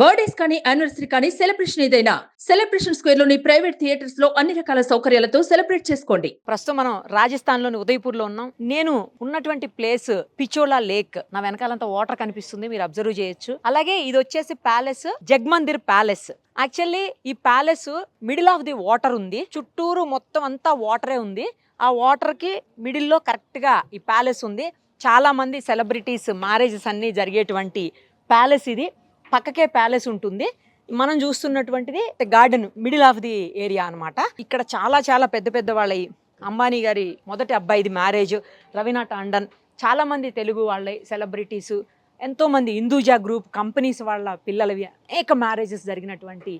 Birthdays కానీ anniversary కానీ celebration ఏదైనా సెలబ్రేషన్ స్క్వేర్లోని ప్రైవేట్ థియేటర్స్లో అన్ని రకాల సౌకర్యాలతో సెలబ్రేట్ చేసుకోండి. ప్రస్తుతం మనం రాజస్థాన్లోని ఉదయపూర్లో ఉన్నాం. నేను ఉన్నటువంటి ప్లేస్ పిచోలా లేక్ నా వెనకాలంతా వాటర్ కనిపిస్తుంది మీరు అబ్జర్వ్ చేయొచ్చు. అలాగే ఇది వచ్చేసి ప్యాలెస్ జగ్మందిర్ ప్యాలెస్ యాక్చువల్లీ ఈ palace middle of the water ఉంది. చుట్టూరు మొత్తం అంతా వాటరే ఉంది. ఆ వాటర్కి మిడిల్లో కరెక్ట్గా ఈ ప్యాలెస్ ఉంది. చాలా మంది సెలబ్రిటీస్ మ్యారేజెస్ అన్ని జరిగేటువంటి ప్యాలెస్ ఇది. పక్కకే ప్యాలెస్ ఉంటుంది. మనం చూస్తున్నటువంటిది garden middle of the area అనమాట ఇక్కడ చాలా చాలా పెద్ద పెద్ద వాళ్ళ అంబానీ గారి మొదటి అబ్బాయిది మ్యారేజ్ రవీనా టాండన్. చాలామంది తెలుగు వాళ్ళ సెలబ్రిటీస్ ఎంతో మంది హిందూజా గ్రూప్ కంపెనీస్ వాళ్ళ పిల్లలవి అనేక మ్యారేజెస్ జరిగినటువంటి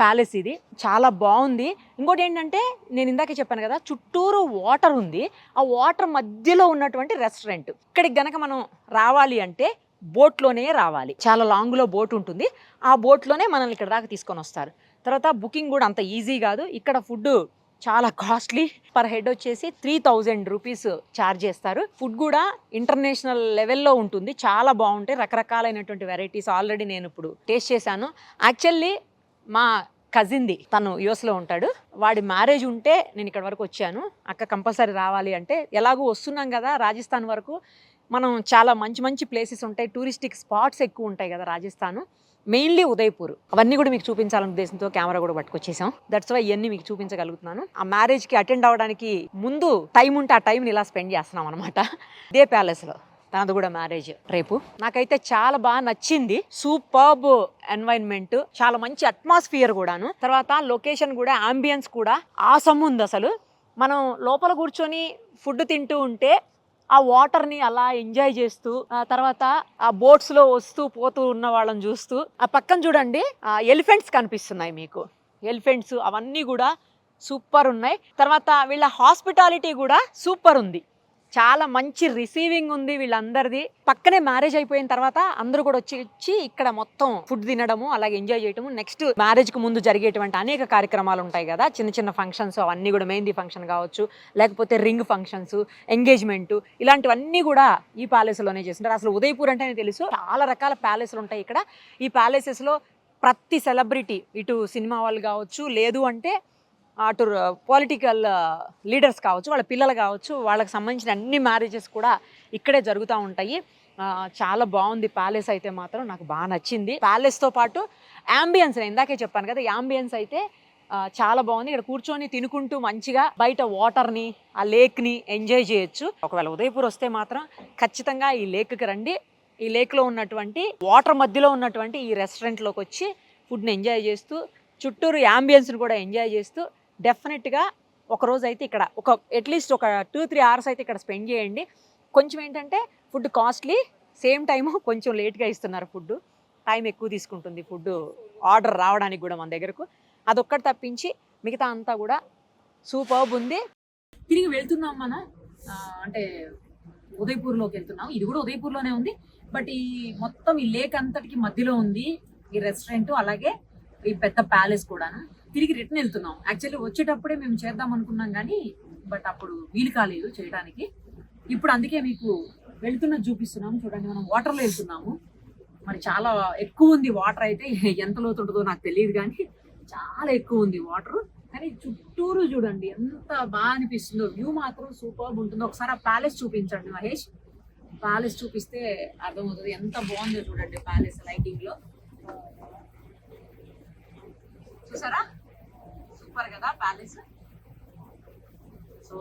ప్యాలెస్ ఇది. చాలా బాగుంది. ఇంకోటి ఏంటంటే నేను ఇందాకే చెప్పాను కదా చుట్టూరు వాటర్ ఉంది. ఆ వాటర్ మధ్యలో ఉన్నటువంటి రెస్టారెంట్. ఇక్కడికి గనక మనం రావాలి అంటే బోట్లోనే రావాలి. చాలా లాంగ్లో బోట్ ఉంటుంది. ఆ బోట్లోనే మనల్ని ఇక్కడ దాకా తీసుకొని వస్తారు. తర్వాత బుకింగ్ కూడా అంత ఈజీ కాదు. ఇక్కడ ఫుడ్ చాలా కాస్ట్లీ. పర్ హెడ్ వచ్చేసి త్రీ థౌజండ్ రూపీస్ ఛార్జ్ చేస్తారు. ఫుడ్ కూడా ఇంటర్నేషనల్ లెవెల్లో ఉంటుంది. చాలా బాగుంటాయి. రకరకాలైనటువంటి వెరైటీస్ ఆల్రెడీ నేను ఇప్పుడు టేస్ట్ చేశాను. యాక్చువల్లీ మా కజిన్ది తను యుఎస్లో ఉంటాడు. వాడి మ్యారేజ్ ఉంటే నేను ఇక్కడ వరకు వచ్చాను. అక్క కంపల్సరీ రావాలి అంటే ఎలాగో వస్తున్నాం కదా రాజస్థాన్ వరకు. మనం చాలా మంచి మంచి ప్లేసెస్ ఉంటాయి. టూరిస్టిక్ స్పాట్స్ ఎక్కువ ఉంటాయి కదా రాజస్థాన్. మెయిన్లీ ఉదయపూర్. అవన్నీ కూడా మీకు చూపించాలనే ఉద్దేశంతో కెమెరా కూడా పట్టుకొచ్చేసాం. దట్స్ వై ఇవన్నీ మీకు చూపించగలుగుతున్నాను. ఆ మ్యారేజ్కి అటెండ్ అవ్వడానికి ముందు టైం ఉంటే ఆ టైంని ఇలా స్పెండ్ చేస్తున్నాం అనమాట ఇదే ప్యాలెస్లో తనది కూడా మ్యారేజ్ రేపు. నాకైతే చాలా బాగా నచ్చింది. సూపర్బ్ ఎన్వైరన్మెంట్ చాలా మంచి అట్మాస్ఫియర్ కూడాను. తర్వాత లొకేషన్ కూడా ఆంబియన్స్ కూడా ఆసమ్ ఉంది అసలు. మనం లోపల కూర్చొని ఫుడ్ తింటూ ఉంటే ఆ వాటర్ని అలా ఎంజాయ్ చేస్తూ ఆ తర్వాత ఆ బోట్స్లో వస్తూ పోతూ ఉన్న వాళ్ళని చూస్తూ ఆ పక్కన చూడండి ఎలిఫెంట్స్ కనిపిస్తున్నాయి మీకు. ఎలిఫెంట్స్ అవన్నీ కూడా సూపర్ ఉన్నాయి. తర్వాత వీళ్ళ హాస్పిటాలిటీ కూడా సూపర్ ఉంది. చాలా మంచి రిసీవింగ్ ఉంది వీళ్ళందరిది. పక్కనే మ్యారేజ్ అయిపోయిన తర్వాత అందరూ కూడా వచ్చి వచ్చి ఇక్కడ మొత్తం ఫుడ్ తినడము అలాగే ఎంజాయ్ చేయడము నెక్స్ట్ మ్యారేజ్కు ముందు జరిగేటువంటి అనేక కార్యక్రమాలు ఉంటాయి కదా. చిన్న చిన్న ఫంక్షన్స్ అవన్నీ కూడా మెహందీ ఫంక్షన్ కావచ్చు లేకపోతే రింగ్ ఫంక్షన్స్ ఎంగేజ్మెంట్ ఇలాంటివన్నీ కూడా ఈ ప్యాలెస్లోనే చేస్తుంటారు. అసలు ఉదయపూర్ అంటేనే తెలుసు చాలా రకాల ప్యాలెస్లు ఉంటాయి ఇక్కడ. ఈ ప్యాలెసెస్లో ప్రతి సెలబ్రిటీ ఇటు సినిమా వాళ్ళు కావచ్చు లేదు అంటే అటు పొలిటికల్ లీడర్స్ uh, కావచ్చు వాళ్ళ పిల్లలు కావచ్చు వాళ్ళకి సంబంధించిన అన్ని మ్యారేజెస్ కూడా ఇక్కడే జరుగుతూ ఉంటాయి. చాలా బాగుంది ప్యాలెస్ అయితే మాత్రం నాకు బాగా నచ్చింది. ప్యాలెస్తో పాటు యాంబియన్స్ నేను ఇందాకే చెప్పాను కదా యాంబియన్స్ అయితే చాలా బాగుంది. ఇక్కడ కూర్చొని తినుకుంటూ మంచిగా బయట వాటర్ని ఆ లేక్ని ఎంజాయ్ చేయొచ్చు. ఒకవేళ ఉదయపూర్ వస్తే మాత్రం ఖచ్చితంగా ఈ లేక్కి రండి. ఈ లేక్లో ఉన్నటువంటి వాటర్ మధ్యలో ఉన్నటువంటి ఈ రెస్టారెంట్లోకి వచ్చి ఫుడ్ని ఎంజాయ్ చేస్తూ చుట్టూరు యాంబియన్స్ని కూడా ఎంజాయ్ చేస్తూ డెఫినెట్గా ఒక రోజు అయితే ఇక్కడ ఒక అట్లీస్ట్ ఒక టూ త్రీ అవర్స్ అయితే ఇక్కడ స్పెండ్ చేయండి. కొంచెం ఏంటంటే ఫుడ్ కాస్ట్లీ సేమ్ టైం కొంచెం లేట్గా ఇస్తున్నారు ఫుడ్ టైం ఎక్కువ తీసుకుంటుంది ఫుడ్ ఆర్డర్ రావడానికి కూడా మన దగ్గరకు. అదొక్కటి తప్పించి మిగతా అంతా కూడా సూపర్బ్ ఉంది. తిరిగి వెళ్తున్నాం మనం అంటే ఉదయపూర్లోకి వెళ్తున్నాం. ఇది కూడా ఉదయపూర్లోనే ఉంది. బట్ ఈ మొత్తం ఈ లేక్ అంతటికి మధ్యలో ఉంది ఈ రెస్టారెంట్ అలాగే ఈ పెద్ద ప్యాలెస్ కూడాను. తిరిగి రిటర్న్ వెళ్తున్నాం. యాక్చువల్లీ వచ్చేటప్పుడే మేము చేద్దాం అనుకున్నాం కానీ బట్ అప్పుడు వీలు కాలేదు చేయడానికి. ఇప్పుడు అందుకే మీకు వెళ్తున్నది చూపిస్తున్నాము చూడండి మనం వాటర్లో వెళ్తున్నాము. మరి చాలా ఎక్కువ ఉంది వాటర్ అయితే ఎంత లోతుంటుందో నాకు తెలియదు కానీ చాలా ఎక్కువ ఉంది వాటర్ కానీ చుట్టూరు చూడండి ఎంత బాగా అనిపిస్తుందో. వ్యూ మాత్రం సూపర్ ఉంటుందో. ఒకసారి ఆ ప్యాలెస్ చూపించండి మహేష్. ప్యాలెస్ చూపిస్తే అర్థమవుతుంది ఎంత బాగుందో చూడండి ప్యాలెస్ లైటింగ్లో చూసారా? సూపర్ కదా ప్యాలెస్. సో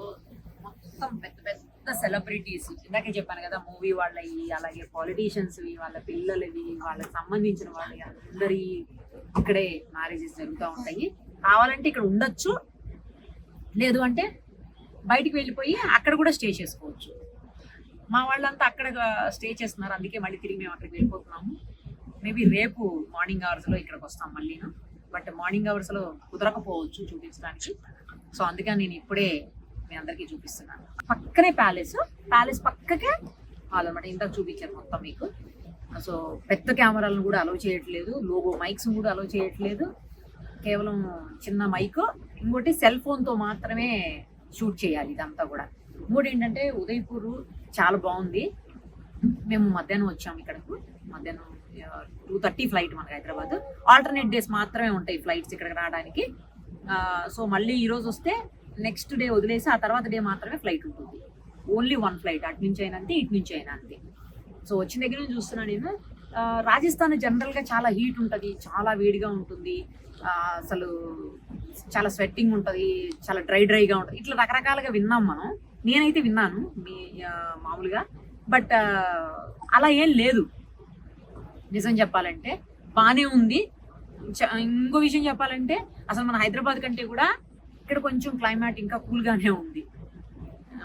మొత్తం పెద్ద పెద్ద సెలబ్రిటీస్. ఇందాకే చెప్పాను కదా మూవీ వాళ్ళవి అలాగే పాలిటీషియన్స్ వాళ్ళ పిల్లలవి వాళ్ళకి సంబంధించిన వాళ్ళవి అందరి ఇక్కడే మ్యారేజెస్ జరుగుతూ ఉంటాయి. కావాలంటే ఇక్కడ ఉండొచ్చు. లేదు అంటే బయటికి వెళ్ళిపోయి అక్కడ కూడా స్టే చేసుకోవచ్చు. మా వాళ్ళంతా అక్కడ స్టే చేస్తున్నారు. అందుకే మళ్ళీ తిరిగి మేము అక్కడికి వెళ్ళిపోతున్నాము. మేబీ రేపు మార్నింగ్ అవర్స్లో ఇక్కడికి వస్తాం మళ్ళీ బట్ మార్నింగ్ అవర్స్లో కుదరకపోవచ్చు చూపించడానికి. సో అందుకని నేను ఇప్పుడే మీ అందరికీ చూపిస్తున్నాను. పక్కనే ప్యాలెస్ ప్యాలెస్ పక్కకే హాల్ అనమాట ఇంతకు చూపించారు మొత్తం మీకు. సో పెద్ద కెమెరాలను కూడా అలౌ చేయట్లేదు లోగో మైక్స్ కూడా అలౌ చేయట్లేదు. కేవలం చిన్న మైక్ ఇంకోటి సెల్ ఫోన్తో మాత్రమే షూట్ చేయాలి ఇదంతా కూడా. ఇంకోటి ఏంటంటే ఉదయపూర్ చాలా బాగుంది. మేము మధ్యాహ్నం వచ్చాము ఇక్కడకు. మధ్యాహ్నం టూ థర్టీ ఫ్లైట్ మనకి హైదరాబాద్. ఆల్టర్నేట్ డేస్ మాత్రమే ఉంటాయి ఫ్లైట్స్ ఇక్కడికి రావడానికి. సో మళ్ళీ ఈరోజు వస్తే నెక్స్ట్ డే వదిలేసి ఆ తర్వాత డే మాత్రమే ఫ్లైట్ ఉంటుంది. ఓన్లీ వన్ ఫ్లైట్ అటు నుంచి అయినా అంతే ఇటు నుంచి అయినా అంతే. సో వచ్చిన దగ్గర నుంచి చూస్తున్నా నేను రాజస్థాన్ జనరల్గా చాలా హీట్ ఉంటుంది చాలా వేడిగా ఉంటుంది. అసలు చాలా స్వెట్టింగ్ ఉంటుంది చాలా డ్రై డ్రైగా ఉంటుంది. ఇట్లా రకరకాలుగా విన్నాం మనం. నేనైతే విన్నాను మీ మామూలుగా. బట్ అలా ఏం లేదు. నిజం చెప్పాలంటే బాగానే ఉంది. చ- ఇంకో విషయం చెప్పాలంటే అసలు మన హైదరాబాద్ కంటే కూడా ఇక్కడ కొంచెం క్లైమేట్ ఇంకా కూల్గానే ఉంది.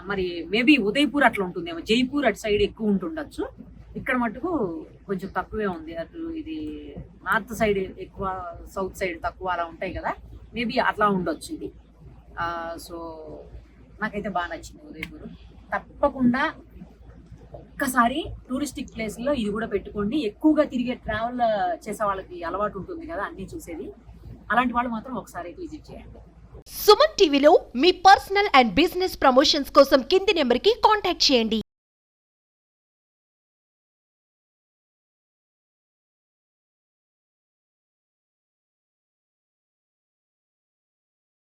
మరి మేబీ ఉదయపూర్ అట్లా ఉంటుందేమో జైపూర్ అటు సైడ్ ఎక్కువ ఉంటుండొచ్చు. ఇక్కడ మటుకు కొంచెం తక్కువే ఉంది. అటు ఇది నార్త్ సైడ్ ఎక్కువ సౌత్ సైడ్ తక్కువ అలా ఉంటాయి కదా మేబీ అట్లా ఉండొచ్చు ఇది. సో నాకైతే బాగా నచ్చింది ఉదయపూర్. తప్పకుండా ఒక్కసారి టూరిస్టిక్ ప్లేస్లో ఇది కూడా పెట్టుకోండి. ఎక్కువగా తిరిగే ట్రావెల్ చేసే వాళ్ళకి అలవాటు ఉంటుంది కదా అన్నీ చూసేది. అలాంటి వాళ్ళు మాత్రం ఒకసారి అయితే విజిట్ చేయండి. సుమన్ టీవీలో మీ పర్సనల్ అండ్ బిజినెస్ ప్రమోషన్స్ కోసం కింది నెంబర్కి కాంటాక్ట్ చేయండి.